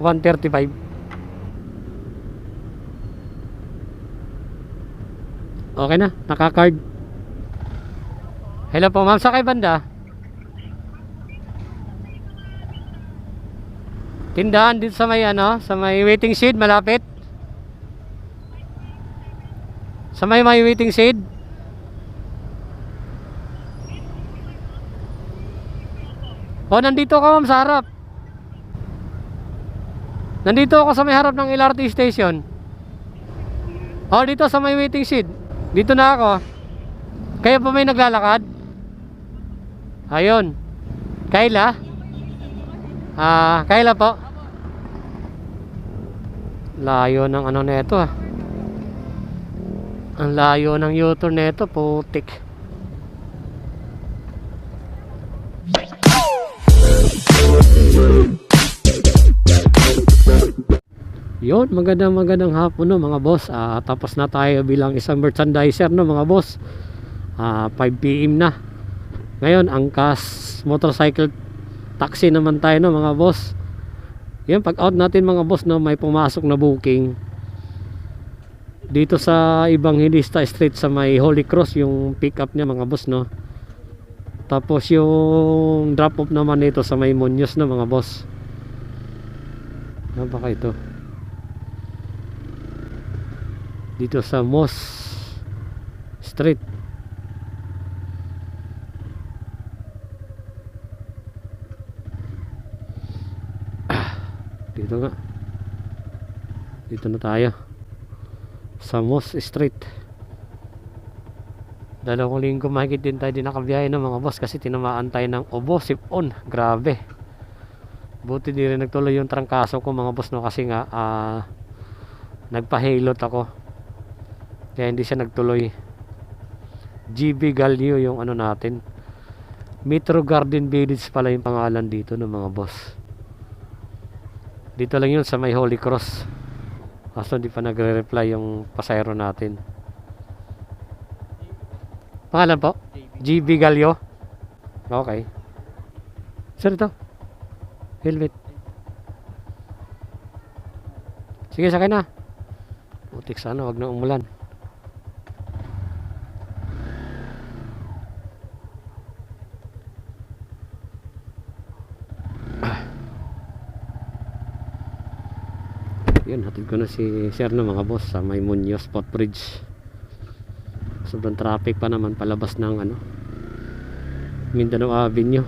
135. Okay na, naka-card. Hello po ma'am, sa kay banda? Tindahan dito sa may ano, sa may waiting shed malapit. Sa may may waiting shed. Oh, nandito ka ma'am sa harap. Nandito ako sa may harap ng LRT station. Oh, dito sa may waiting shed. Dito na ako. Kaya pa may naglalakad? Ayun. Kayla? Ah, Kayla po. Layo ng ano nito ah. Ang layo ng U-turn nito, putik. Yun, magandang magandang hapon no mga boss. Ah, tapos na tayo bilang isang merchandiser no mga boss. Ah, 5 PM na. Ngayon, angkas motorcycle taxi naman tayo no mga boss. Yan, pag out natin mga boss no, may pumasok na booking. Dito sa Evangelista Street sa may Holy Cross yung pick up niya mga boss no. Tapos yung drop off naman nito sa may Muñoz no mga boss. Ano ba ito? Dito sa Moss Street. Ah, dito nga. Dito na tayo. Sa Moss Street. Dalawang linggo mahigit din tayo din nakabiyahe ng mga boss kasi tinamaan tayo ng obo, sipon. Grabe. Buti di rin nagtuloy yung trangkaso ko mga boss no kasi nga ah nagpahilot ako. Kaya hindi siya nagtuloy. GB Galio yung ano natin. Metro Garden Village pala yung pangalan dito ng mga boss. Dito lang yun sa may Holy Cross. Kaso di pa nagre-reply yung pasayro natin. Pangalan po? GB Galio. Okay. Sir ito. Helmet. Sige, sakay na. Putik sana, wag na umulan. Yun, hatid ko na si Sir no mga boss sa may Muñoz Footbridge. Sobrang traffic pa naman palabas ng ano Mindanao Avenue.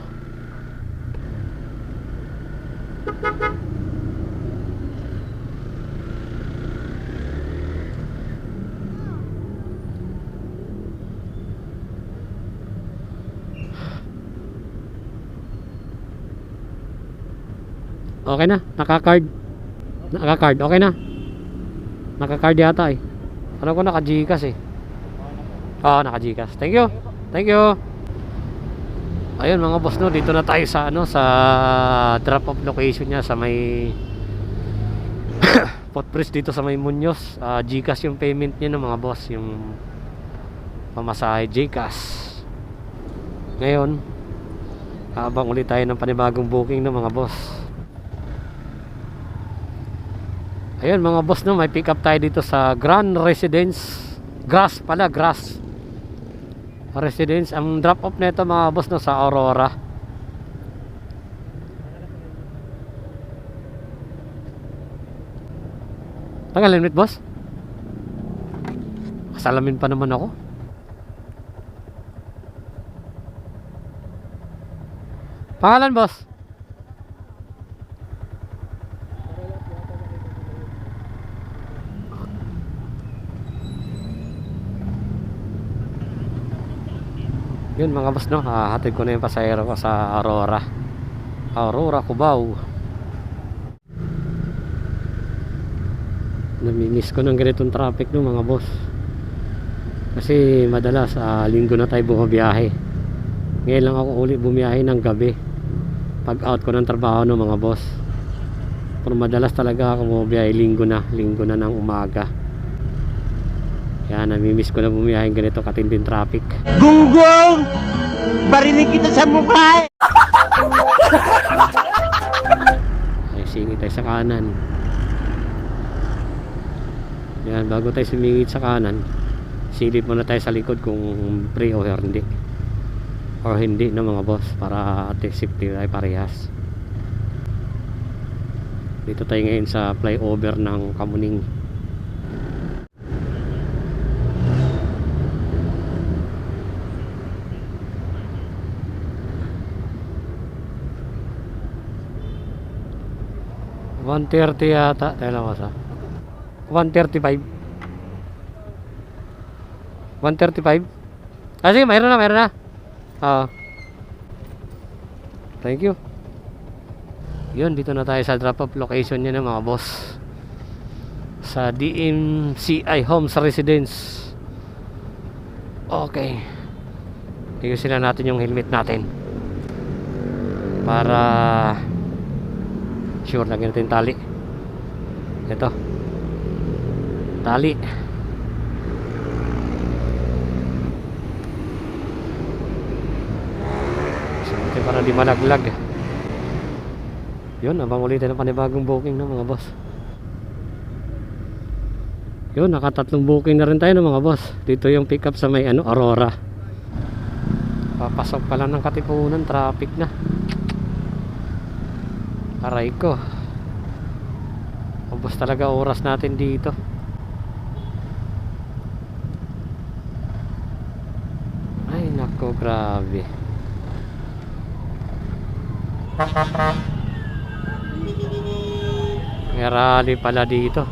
Okay na, naka-card. Naka-card, okay na. Naka-card yata eh. Alam ko naka-Gcash eh. Oo, naka-Gcash. Thank you. Thank you. Ayun mga boss no, dito na tayo sa ano sa drop off location niya sa may footbridge dito sa may Muñoz. Ah, Gcash yung payment niya ng mga boss, yung pamasahe Gcash. Ngayon, habang ulit tayo ng panibagong booking ng mga boss. Ayun mga boss no, may pick up tayo dito sa Grand Residence. Grass pala, Grass. Residence. Ang drop off nito mga boss no sa Aurora. Tagal limit boss? Kasalamin pa naman ako. Pangalan boss? Yun mga boss no, hahatid ko na yung pasahero ko sa Aurora. Aurora, Cubao. Namimiss ko ng ganitong traffic no mga boss. Kasi madalas ah, linggo na tayo bumabiyahe. Ngayon lang ako uli bumiyahe ng gabi. Pag out ko ng trabaho no mga boss. Pero madalas talaga ako bumabiyahe linggo na, linggo na ng umaga. Kaya namimiss ko na bumiyahe ng ganito katinding traffic. Gunggong! Barinig kita sa mukha eh! Ayos singit tayo sa kanan yan bago tayo sumingit sa kanan silip muna tayo sa likod kung pre o hindi or hindi na mga boss para at safety tayo parehas dito tayo ngayon sa flyover ng Kamuning One thirty yata. Teka lang sa. One thirty-five. One thirty-five. Ah, sige, mayroon na, mayroon na. Oo. Thank you. Yun, dito na tayo sa drop-off location niya ng mga boss. Sa DMCI Homes Residence. Okay. Tingnan sila natin yung helmet natin. Para sure lagyan natin tali. Ito. Tali. Siyempre para di malaglag. Yun, abang ulitin ang panibagong booking ng mga boss. Yun, nakatatlong booking na rin tayo ng mga boss. Dito yung pick up sa may ano, Aurora. Papasok pa lang ng katipunan, traffic na. Aray ko. Ubus talaga oras natin dito. Ay, nako, grabe. May rally pala dito.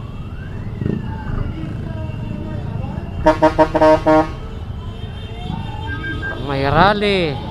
May rally.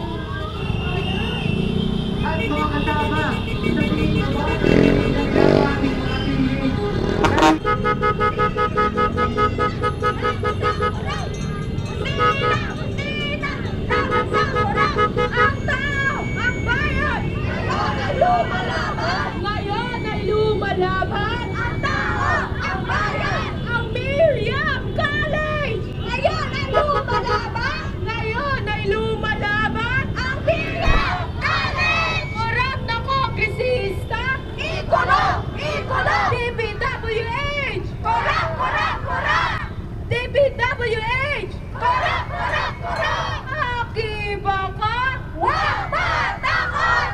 Ngayon ay lumalaban ang tao, ang bayan, ang Miriam College. Ngayon ay lumalaban. Ngayon ay lumalaban ang Miriam College. Korap na kongresista. Ikulong, ikulong. DPWH. Korap, korap, korap. DPWH. Korap, korap, korap. Akiba ka. Huwag matakot.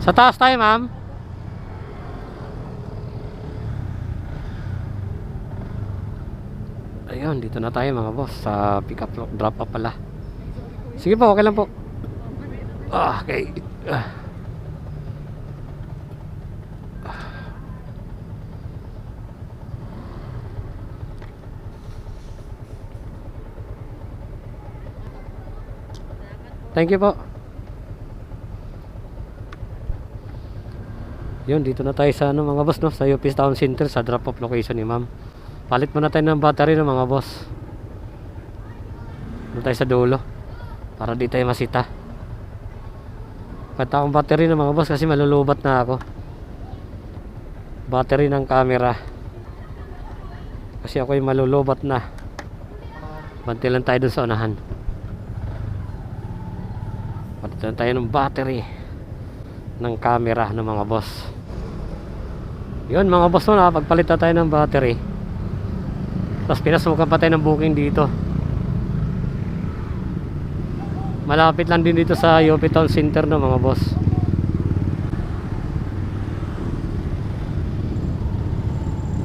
Sa taas tayo, ma'am. Ayun, dito na tayo mga boss sa pick up drop up pala. Sige po, okay lang po. Ah, okay. Ah. Thank you po. Yun, dito na tayo sa ano mga boss no, sa UP Town Center sa drop off location ni ma'am. Palit muna tayo ng battery ng mga boss. Doon tayo sa dulo. Para di tayo masita. Pata akong battery ng mga boss kasi malulubat na ako. Battery ng camera. Kasi ako yung malulubat na. Banti lang tayo dun sa unahan. Lang tayo ng battery ng camera ng mga boss. Yun mga boss no, nakapagpalit na tayo ng battery. Tapos pinasukan pa tayo ng booking dito. Malapit lang din dito sa UP Town Center no mga boss.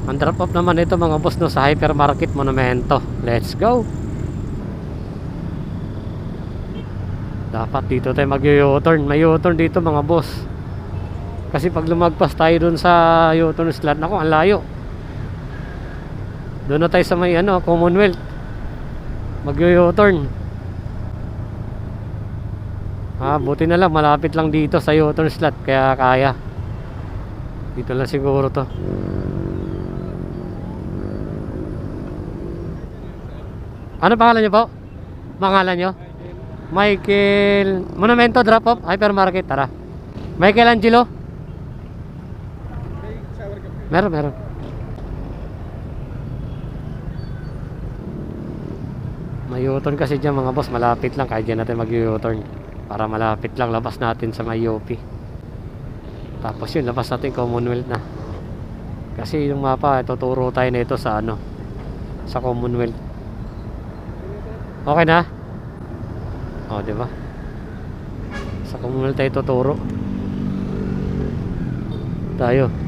Ang drop off naman ito mga boss no sa Hypermarket Monumento. Let's go! Dapat dito tayo mag-u-turn. May u-turn dito mga boss. Kasi pag lumagpas tayo dun sa u-turn slot, nako ang layo. Doon na tayo sa may ano, Commonwealth. Mag-u-turn. Ah, buti na lang malapit lang dito sa u-turn slot kaya kaya. Dito lang siguro to. Ano pangalan niyo po? Pangalan niyo? Michael Monumento drop off hypermarket tara. Michael Angelo? Meron, meron. May U-turn kasi dyan mga boss, malapit lang kaya dyan natin mag U-turn para malapit lang labas natin sa may UP. Tapos yun, labas natin Commonwealth na. Kasi yung mapa, tuturo tayo na ito sa ano, sa Commonwealth. Okay na? O, di ba? Sa Commonwealth tayo tuturo. Tayo.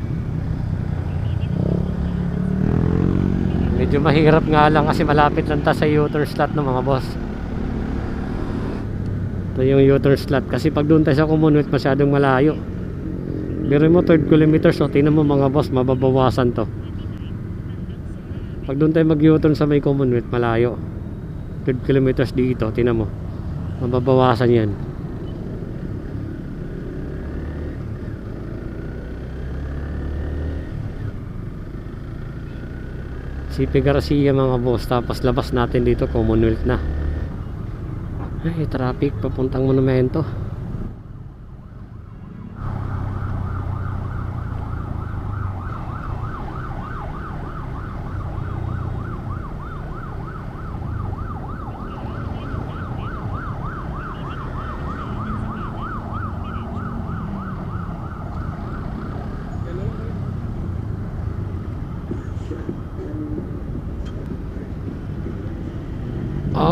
Medyo mahirap nga lang kasi malapit lang ta sa U-turn slot ng mga boss. Ito yung U-turn slot kasi pag doon tayo sa Commonwealth masyadong malayo. Pero mo 3 kilometers so tingnan mo mga boss mababawasan to. Pag doon tayo mag U-turn sa may Commonwealth malayo. 3 kilometers dito tingnan mo. Mababawasan yan. CP Garcia mga boss tapos labas natin dito Commonwealth na. Ay traffic papuntang monumento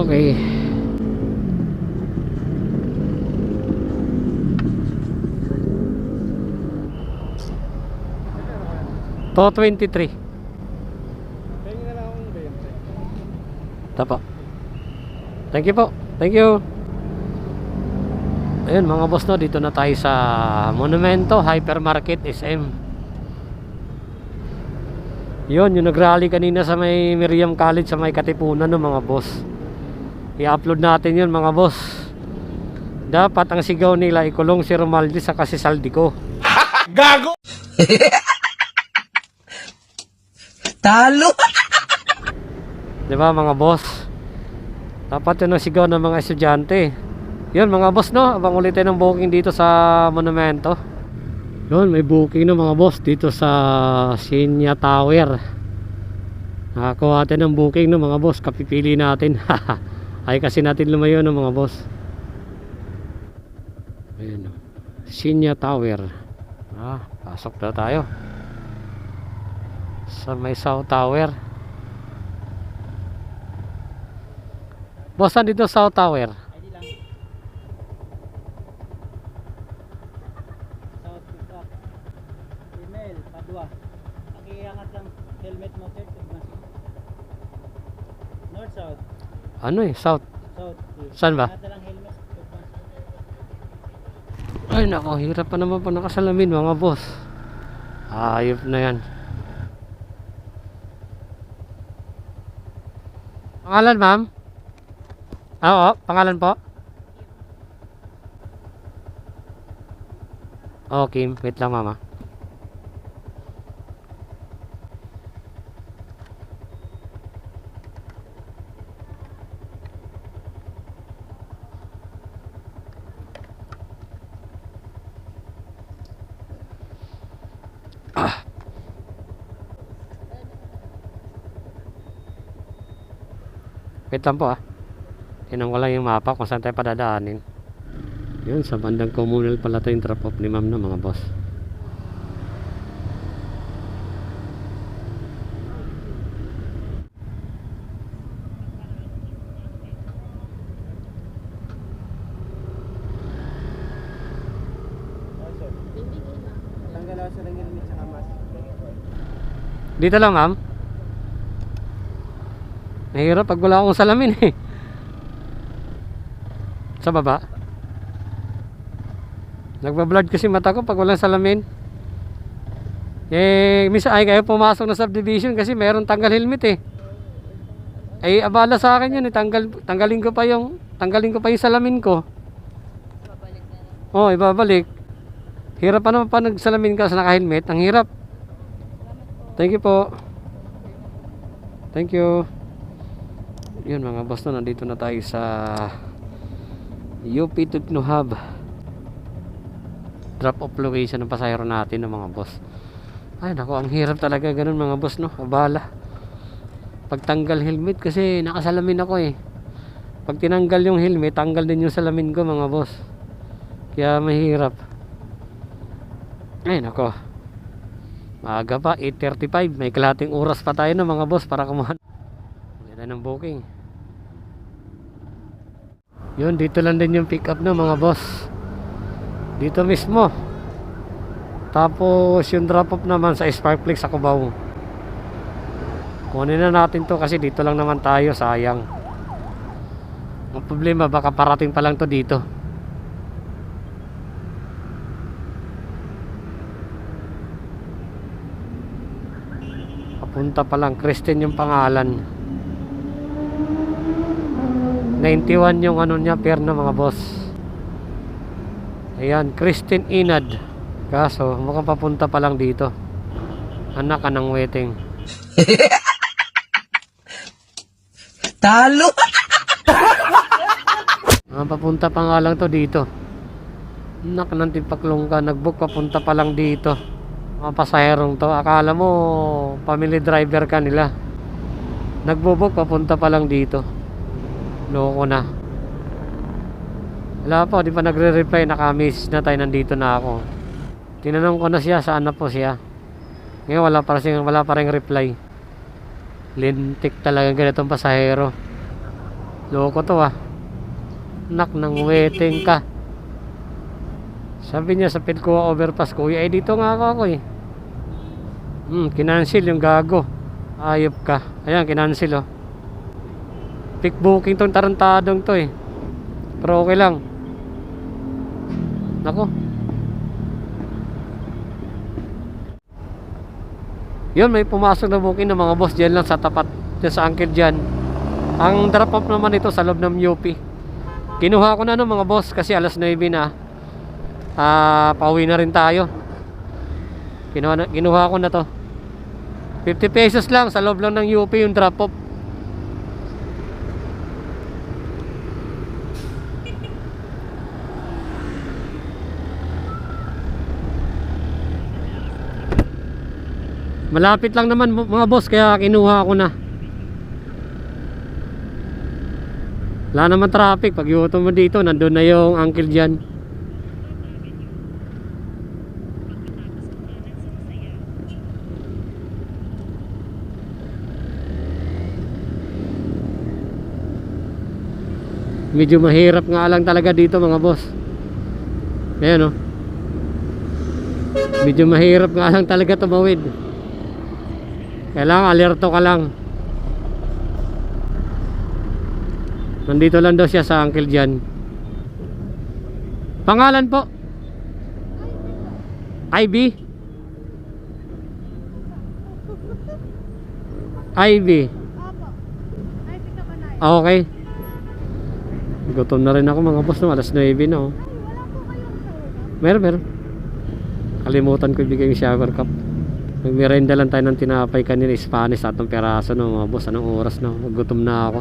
okay to 23 Tingin na lang akong 20. Tapo. Thank you po. Thank you. Ayun mga boss no, dito na tayo sa Monumento Hypermarket SM. Yun, yung nagrally kanina sa may Miriam College sa may Katipunan no mga boss. I-upload natin yun mga boss. Dapat ang sigaw nila ikulong si Romaldi sa kasi saldi ko. Gago! Talo! Di ba mga boss? Dapat yun ang sigaw ng mga estudyante. Yun mga boss no, abang ulit tayo ng booking dito sa Monumento. Yun, may booking no mga boss dito sa Sinya Tower. Nakakuha natin ng booking no mga boss, kapipili natin. Ay kasi natin lumayo no mga boss. Ayun no. Sinya Tower. Ah, pasok na tayo. Sa may South Tower. Boss, dito South Tower. ID lang. South Pickup. Email, Padua. Pakiangat lang helmet mo, sir. Tignan. North, South. Ano eh, South. South. Saan ba? Ay nako, hirap pa naman pa nakasalamin mga boss. Ayop na yan. Pangalan ma'am? Ah, Oo, pangalan po? Okay, wait lang mama. Wait lang po ah. Tinan ko lang yung mapa kung saan tayo padadaanin. Yun, sa bandang communal pala ito yung drop off ni ma'am na mga boss. Dito lang ma'am. Mahirap pag wala akong salamin eh. Sa baba. Nagbablad kasi mata ko pag walang salamin. Eh, misa ay kayo pumasok na subdivision kasi meron tanggal helmet eh. Ay abala sa akin yun eh. Tanggal, tanggalin ko pa yung tanggalin ko pa yung salamin ko. Oh, ibabalik. Hirap pa naman pa nagsalamin ka sa naka-helmet. Ang hirap. Thank you po. Thank you. Yun mga boss no, nandito na tayo sa UP Tugno Hub. Drop off location ng pasahero natin ng mga boss. Ay nako, ang hirap talaga ganun mga boss no. Abala. Pagtanggal helmet kasi nakasalamin ako eh. Pag tinanggal yung helmet, tanggal din yung salamin ko mga boss. Kaya mahirap. Ay nako. Maaga pa, 8.35. May kalating oras pa tayo na mga boss para kumuha. Ganda ng booking. Yun, dito lang din yung pick up na mga boss. Dito mismo. Tapos yung drop off naman sa Sparkflex sa Cubao. Kunin na natin to kasi dito lang naman tayo, sayang. Ang problema baka parating pa lang to dito. Papunta pa lang, Kristen yung pangalan. 91 yung ano niya, pair na mga boss. Ayan, Kristen Inad. Kaso, mukhang papunta pa lang dito. Anak ka ng waiting. Talo! Ah, papunta pa nga lang to dito. Nak ng tipaklong ka, nagbook papunta pa lang dito. Mga pasaherong to, akala mo family driver ka nila. Nagbook papunta pa lang dito. Loko na. Wala pa, di pa nagre-reply, nakamiss na tayo, nandito na ako. Tinanong ko na siya, saan na po siya. Ngayon wala pa rin, wala pa rin reply. Lintik talaga ganitong pasahero. Loko to ah. Nak ng waiting ka. Sabi niya sa Pedcoa overpass ko, ay dito nga ako, ako eh. Hmm, kinancel yung gago. Ayop ka. Ayan, kinancel oh. Pick booking tong tarantadong to eh. Pero okay lang. Nako. Yun, may pumasok na booking ng mga boss dyan lang sa tapat. Dyan sa uncle dyan. Ang drop off naman ito sa loob ng UP. Kinuha ko na no mga boss kasi alas 9 na. Ah, pauwi na rin tayo. Kinuha, na, kinuha ko na to. 50 pesos lang sa loob lang ng UP yung drop off. Malapit lang naman mga boss kaya kinuha ko na. Wala naman traffic. Pag iuto mo dito, nandun na yung uncle dyan. Medyo mahirap nga lang talaga dito mga boss. Ayan o. Medyo mahirap nga lang talaga tumawid. Kailangan alerto ka lang. Nandito lang daw siya sa uncle dyan. Pangalan po? Ivy? Ivy. Okay. Gutom na rin ako mga boss no. Alas 9 na oh. Ay, wala po kayong shower Meron, meron. Kalimutan ko ibigay yung shower cup. Magmerenda lang tayo ng tinapay kanina Spanish at ng peraso no mga boss. Anong oras na? Gutom na ako.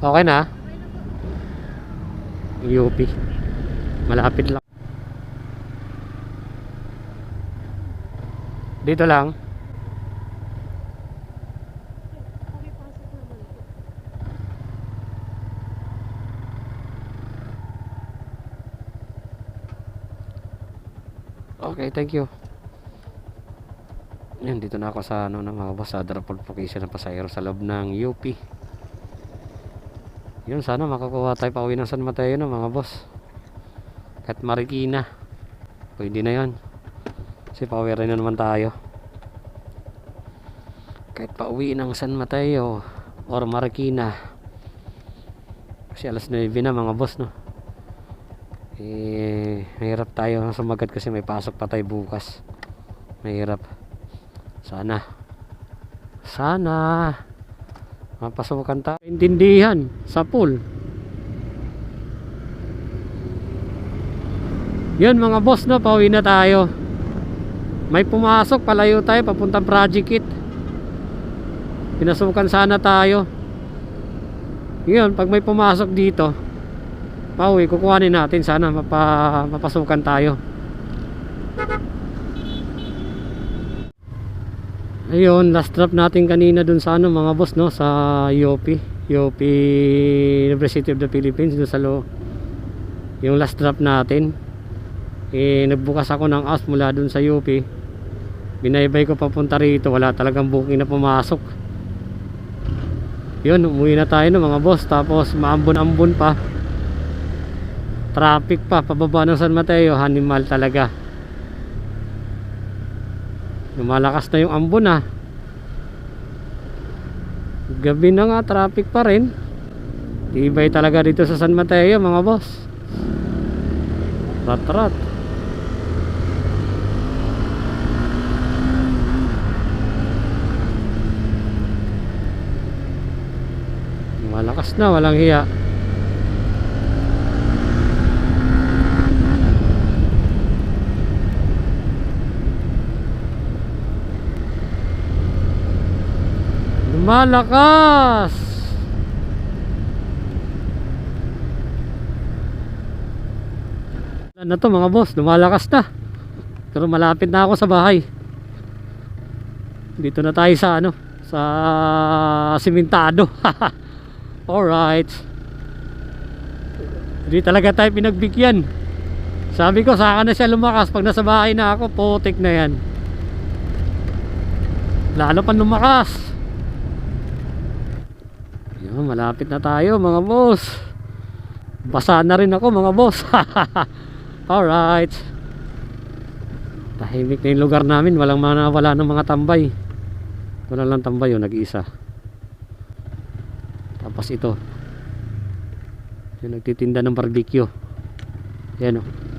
Okay na? UP. Malapit lang. Dito lang. Okay, thank you. Yan, dito na ako sa ano ng mga boss sa location ng pasahero sa loob ng UP. Yun, sana makakuha tayo pa uwi ng San Mateo no, mga boss. Kahit Marikina. Pwede na yan. Kasi rin na naman tayo. Kahit pauwi ng San Mateo or Marikina. Kasi alas 9 na mga boss no eh mahirap tayo sumagat kasi may pasok pa tayo bukas. Mahirap. Sana. Sana. Mapasukan tayo. Intindihan sa pool. Yun mga boss no? Pauwi na tayo. May pumasok. Palayo tayo papuntang project kit pinasukan sana tayo. Yun pag may pumasok dito pauwi kukuhanin natin. Sana mapa, mapasukan tayo. Ayun last drop natin kanina dun sa ano mga boss no? Sa UP UP University of the Philippines dun sa lo yung last drop natin. Eh, nagbukas ako ng AS mula dun sa UP binaybay ko papunta rito. Wala talagang booking na pumasok. Yun umuwi na tayo no mga boss. Tapos maambon-ambon pa traffic pa pababa ng San Mateo hanimal talaga. Lumalakas na yung ambon ah. Gabi na nga traffic pa rin. Tibay talaga dito sa San Mateo mga boss. Rat rat. Malakas na walang hiya lumalakas Ano na to mga boss, lumalakas na. Pero malapit na ako sa bahay. Dito na tayo sa ano, sa simentado. Alright. Hindi talaga tayo pinagbigyan. Sabi ko, saka na siya lumakas. Pag nasa bahay na ako, putik na yan. Lalo pa lumakas. Yun, malapit na tayo mga boss. Basa na rin ako mga boss. Alright. Tahimik na yung lugar namin. Walang mga wala ng mga tambay. Wala lang tambay yun, nag-iisa. Tapos ito. Yung nagtitinda ng barbecue. Yan o.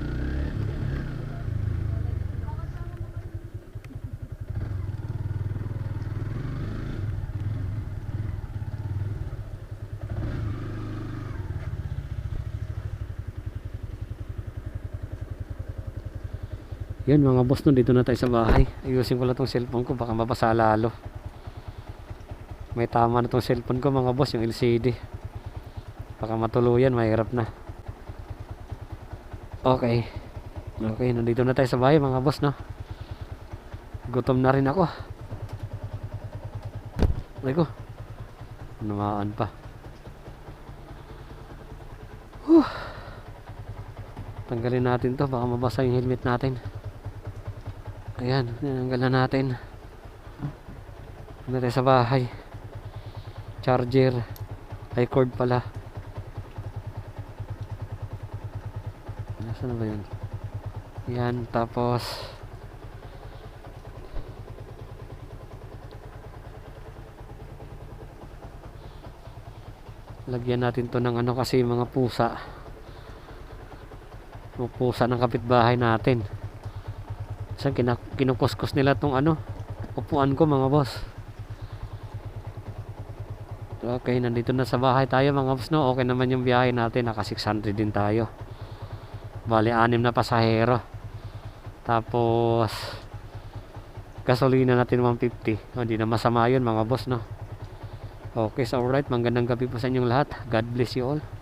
Yan mga boss no, dito na tayo sa bahay. Ayusin ko lang tong cellphone ko, baka mabasa lalo. May tama na tong cellphone ko mga boss, yung LCD. Baka matuluyan, mahirap na. Okay. Okay, nandito na tayo sa bahay mga boss no. Gutom na rin ako. Ay ko. Namaan pa. Whew. Tanggalin natin to, baka mabasa yung helmet natin. Ayan, tinanggal na natin. Tayo sa bahay? Charger. iCord pala. Nasaan na ba yun? Yan, tapos lagyan natin to ng ano kasi mga pusa mga pusa ng kapitbahay natin Saan kinukuskus nila tong ano upuan ko mga boss. Okay nandito na sa bahay tayo mga boss no? Okay naman yung biyahe natin naka 600 din tayo. Bali anim na pasahero. Tapos gasolina natin 150 hindi na masama yun mga boss no? Okay so alright. Magandang gabi po sa inyong lahat. God bless you all